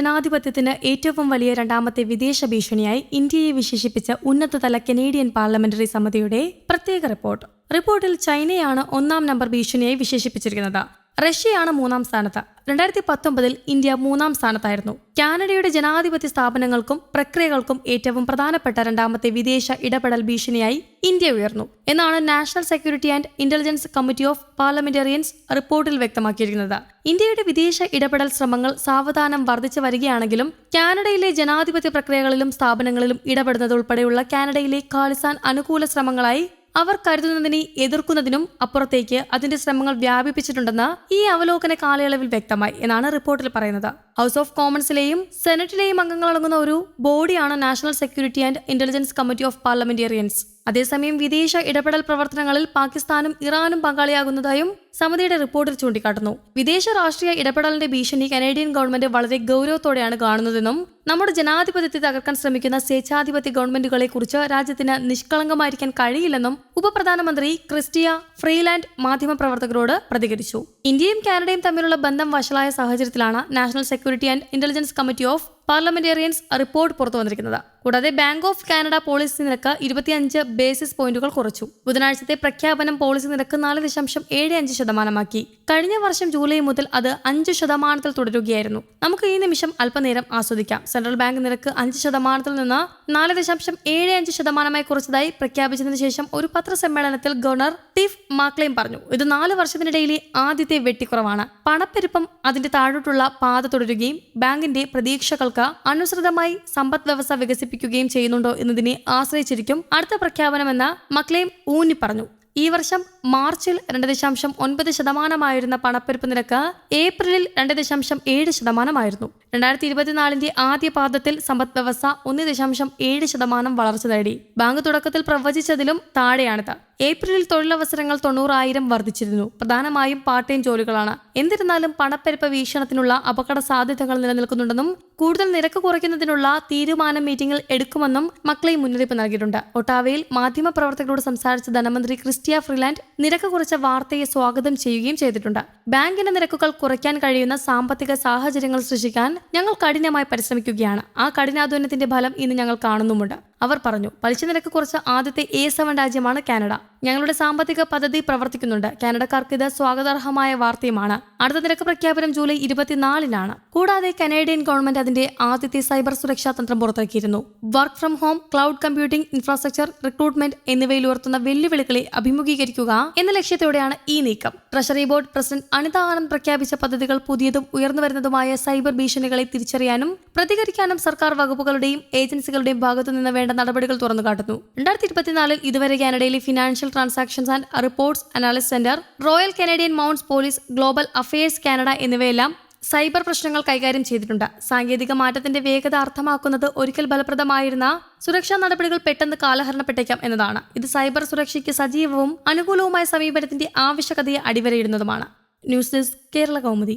ജനാധിപത്യത്തിന് ഏറ്റവും വലിയ രണ്ടാമത്തെ വിദേശ ഭീഷണിയായി ഇന്ത്യയെ വിശേഷിപ്പിച്ച ഉന്നതതല കനേഡിയൻ പാർലമെന്ററി സമിതിയുടെ പ്രത്യേക റിപ്പോർട്ട്. റിപ്പോർട്ടിൽ ചൈനയാണ് ഒന്നാം നമ്പർ ഭീഷണിയായി വിശേഷിപ്പിച്ചിരിക്കുന്നത്. റഷ്യയാണ് മൂന്നാം സ്ഥാനത്ത്. രണ്ടായിരത്തി പത്തൊമ്പതിൽ ഇന്ത്യ മൂന്നാം സ്ഥാനത്തായിരുന്നു. കാനഡയുടെ ജനാധിപത്യ സ്ഥാപനങ്ങൾക്കും പ്രക്രിയകൾക്കും ഏറ്റവും പ്രധാനപ്പെട്ട രണ്ടാമത്തെ വിദേശ ഇടപെടൽ ഭീഷണിയായി ഇന്ത്യ ഉയർന്നു. എന്നാണ് National Security and Intelligence Committee of Parliamentarians റിപ്പോർട്ടിൽ വ്യക്തമാക്കിയിരിക്കുന്നത്. ഇന്ത്യയുടെ വിദേശ ഇടപെടൽ ശ്രമങ്ങൾ സാവധാനം വർദ്ധിച്ചു വരികയാണെങ്കിലും കാനഡയിലെ ജനാധിപത്യ പ്രക്രിയകളിലും സ്ഥാപനങ്ങളിലും ഇടപെടുന്നത് ഉൾപ്പെടെയുള്ള കാനഡയിലെ ഖാലിസ്ഥാൻ അനുകൂല ശ്രമങ്ങളായി അവർ കരുതുന്നതിനെ എതിർക്കുന്നതിനും അപ്പുറത്തേക്ക് അതിന്റെ ശ്രമങ്ങൾ വ്യാപിപ്പിച്ചിട്ടുണ്ടെന്ന് ഈ അവലോകന കാലയളവിൽ വ്യക്തമായി എന്നാണ് റിപ്പോർട്ടിൽ പറയുന്നത്. ഹൗസ് ഓഫ് കോമൺസിലെയും സെനറ്റിലെയും അംഗങ്ങളടങ്ങുന്ന ഒരു ബോഡിയാണ് National Security and Intelligence Committee of Parliamentarians അതേസമയം വിദേശ ഇടപെടൽ പ്രവർത്തനങ്ങളിൽ പാകിസ്ഥാനും ഇറാനും പങ്കാളിയാകുന്നതായും സമിതിയുടെ റിപ്പോർട്ടിൽ ചൂണ്ടിക്കാട്ടുന്നു. വിദേശ രാഷ്ട്രീയ ഇടപെടലിന്റെ ഭീഷണി കനേഡിയൻ ഗവൺമെന്റ് വളരെ ഗൗരവത്തോടെയാണ് കാണുന്നതെന്നും നമ്മുടെ ജനാധിപത്യത്തെ തകർക്കാൻ ശ്രമിക്കുന്ന സ്വേച്ഛാധിപത്യ ഗവൺമെന്റുകളെ കുറിച്ച് രാജ്യത്തിന് നിഷ്കളങ്കമായിരിക്കാൻ കഴിയില്ലെന്നും ഉപപ്രധാനമന്ത്രി ക്രിസ്റ്റിയ ഫ്രീലാൻഡ് മാധ്യമപ്രവർത്തകരോട് പ്രതികരിച്ചു. ഇന്ത്യയും കാനഡയും തമ്മിലുള്ള ബന്ധം വഷളായ സാഹചര്യത്തിലാണ് National Security and Intelligence Committee of Parliamentarians report പുറത്തു വന്നിരിക്കുന്നത്. കൂടാതെ ബാങ്ക് ഓഫ് കാനഡ പോളിസി നിരക്ക് ഇരുപത്തിയഞ്ച് ബേസിസ് പോയിന്റുകൾ കുറച്ചു. ബുധനാഴ്ചത്തെ പ്രഖ്യാപനം പോളിസി നിരക്ക് നാല് ദശാംശം ഏഴ് അഞ്ച് ശതമാനമാക്കി. കഴിഞ്ഞ വർഷം ജൂലൈ മുതൽ അത് അഞ്ച് ശതമാനത്തിൽ തുടരുകയായിരുന്നു. നമുക്ക് ഈ നിമിഷം അല്പനേരം ആസ്വദിക്കാം. സെൻട്രൽ ബാങ്ക് നിരക്ക് അഞ്ച് ശതമാനത്തിൽ നിന്ന് നാല് ദശാംശം ഏഴ് അഞ്ച് ശതമാനമായി കുറച്ചതായി പ്രഖ്യാപിച്ചതിന് ശേഷം ഒരു പത്രസമ്മേളനത്തിൽ ഗവർണർ ടിഫ് മാക്ലെയും പറഞ്ഞു ഇത് നാല് വർഷത്തിനിടയിലെ ആദ്യത്തെ വെട്ടിക്കുറവാണ്. പണപ്പെരുപ്പം അതിന്റെ താഴോട്ടുള്ള പാത തുടരുകയും ബാങ്കിന്റെ പ്രതീക്ഷകൾക്ക് അനുസൃതമായി സമ്പദ് വ്യവസ്ഥ വികസിപ്പിക്കുകയും ചെയ്യുന്നുണ്ടോ എന്നതിനെ ആശ്രയിച്ചിരിക്കും അടുത്ത പ്രഖ്യാപനമെന്ന് മക്ലെയും ഊന്നി പറഞ്ഞു ഈ വർഷം മാർച്ചിൽ രണ്ട് ദശാംശം ഒൻപത് ശതമാനമായിരുന്ന പണപ്പെരുപ്പ് നിരക്ക് ഏപ്രിലിൽ രണ്ട് ദശാംശം ഏഴ് ശതമാനമായിരുന്നു. രണ്ടായിരത്തി ഇരുപത്തിനാലിന്റെ ആദ്യ പാദത്തിൽ സമ്പദ് വ്യവസ്ഥ ഒന്ന് ദശാംശം ഏഴ് ശതമാനം വളർച്ച നേടി. ബാങ്ക് തുടക്കത്തിൽ പ്രവചിച്ചതിലും താഴെയാണിത്. ഏപ്രിലിൽ തൊഴിലവസരങ്ങൾ തൊണ്ണൂറായിരം വർദ്ധിച്ചിരുന്നു. പ്രധാനമായും പാർട്ട് ടൈം ജോലികളാണ്. എന്നിരുന്നാലും പണപ്പെരുപ്പ വീക്ഷണത്തിനുള്ള അപകട സാധ്യതകൾ നിലനിൽക്കുന്നുണ്ടെന്നും കൂടുതൽ നിരക്ക് കുറയ്ക്കുന്നതിനുള്ള തീരുമാനം മീറ്റിംഗിൽ എടുക്കുമെന്നും മക്കളെ മുന്നറിയിപ്പ് നൽകിയിട്ടുണ്ട്. ഒട്ടാവയിൽ മാധ്യമപ്രവർത്തകരോട് സംസാരിച്ച ധനമന്ത്രി ക്രിസ്റ്റിയ ഫ്രീലാൻഡ് നിരക്ക് കുറച്ച വാർത്തയെ സ്വാഗതം ചെയ്യുകയും ചെയ്തിട്ടുണ്ട്. ബാങ്കിന്റെ നിരക്കുകൾ കുറയ്ക്കാൻ കഴിയുന്ന സാമ്പത്തിക സാഹചര്യങ്ങൾ സൃഷ്ടിക്കാൻ ഞങ്ങൾ കഠിനമായി പരിശ്രമിക്കുകയാണ്. ആ കഠിനാധ്വാനത്തിന്റെ ഫലം ഇന്ന് ഞങ്ങൾ കാണുന്നുമുണ്ട്. അവർ പറഞ്ഞു പലിശ നിരക്ക് കുറച്ച ആദ്യത്തെ എ സെവൻ രാജ്യമാണ് കാനഡ. ഞങ്ങളുടെ സാമ്പത്തിക പദ്ധതി പ്രവർത്തിക്കുന്നുണ്ട്. കാനഡക്കാർക്ക് ഇത് സ്വാഗതാർഹമായ വാർത്തയുമാണ്. അടുത്ത നിരക്ക് പ്രഖ്യാപനം ജൂലൈ ഇരുപത്തിനാലിനാണ്. കൂടാതെ കനേഡിയൻ ഗവൺമെന്റ് അതിന്റെ ആദ്യത്തെ സൈബർ സുരക്ഷാ തന്ത്രം പുറത്തിറക്കിയിരുന്നു. Work from home cloud computing infrastructure recruitment എന്നിവയിൽ ഉയർത്തുന്ന വെല്ലുവിളികളെ അഭിമുഖീകരിക്കുക എന്ന ലക്ഷ്യത്തോടെയാണ് ഈ നീക്കം. Treasury Board President Anita Anand പ്രഖ്യാപിച്ച പദ്ധതികൾ പുതിയതും ഉയർന്നുവരുന്നതുമായ സൈബർ ഭീഷണികളെ തിരിച്ചറിയാനും പ്രതികരിക്കാനും സർക്കാർ വകുപ്പുകളുടെയും ഏജൻസികളുടെയും ഭാഗത്തു നിന്ന് വേണ്ട നടപടികൾ തുറന്നു കാട്ടുന്നു. രണ്ടായിരത്തി ഇരുപത്തിനാലിൽ ഇതുവരെ കാനഡയിലെ Financial Transactions and Reports Analysis Centre Royal Canadian Mounted Police Global Affairs Canada എന്നിവയെല്ലാം സൈബർ പ്രശ്നങ്ങൾ കൈകാര്യം ചെയ്തിട്ടുണ്ട്. സാങ്കേതിക മാറ്റത്തിന്റെ വേഗത അർത്ഥമാക്കുന്നത് ഒരിക്കൽ ഫലപ്രദമായിരുന്ന സുരക്ഷാ നടപടികൾ പെട്ടെന്ന് കാലഹരണപ്പെട്ടേക്കാം എന്നതാണ്. ഇത് സൈബർ സുരക്ഷയ്ക്ക് സജീവവും അനുകൂലവുമായ സമീപനത്തിന്റെ ആവശ്യകതയെ അടിവരയിടുന്നതുമാണ്. News desk Kerala Kaumudi.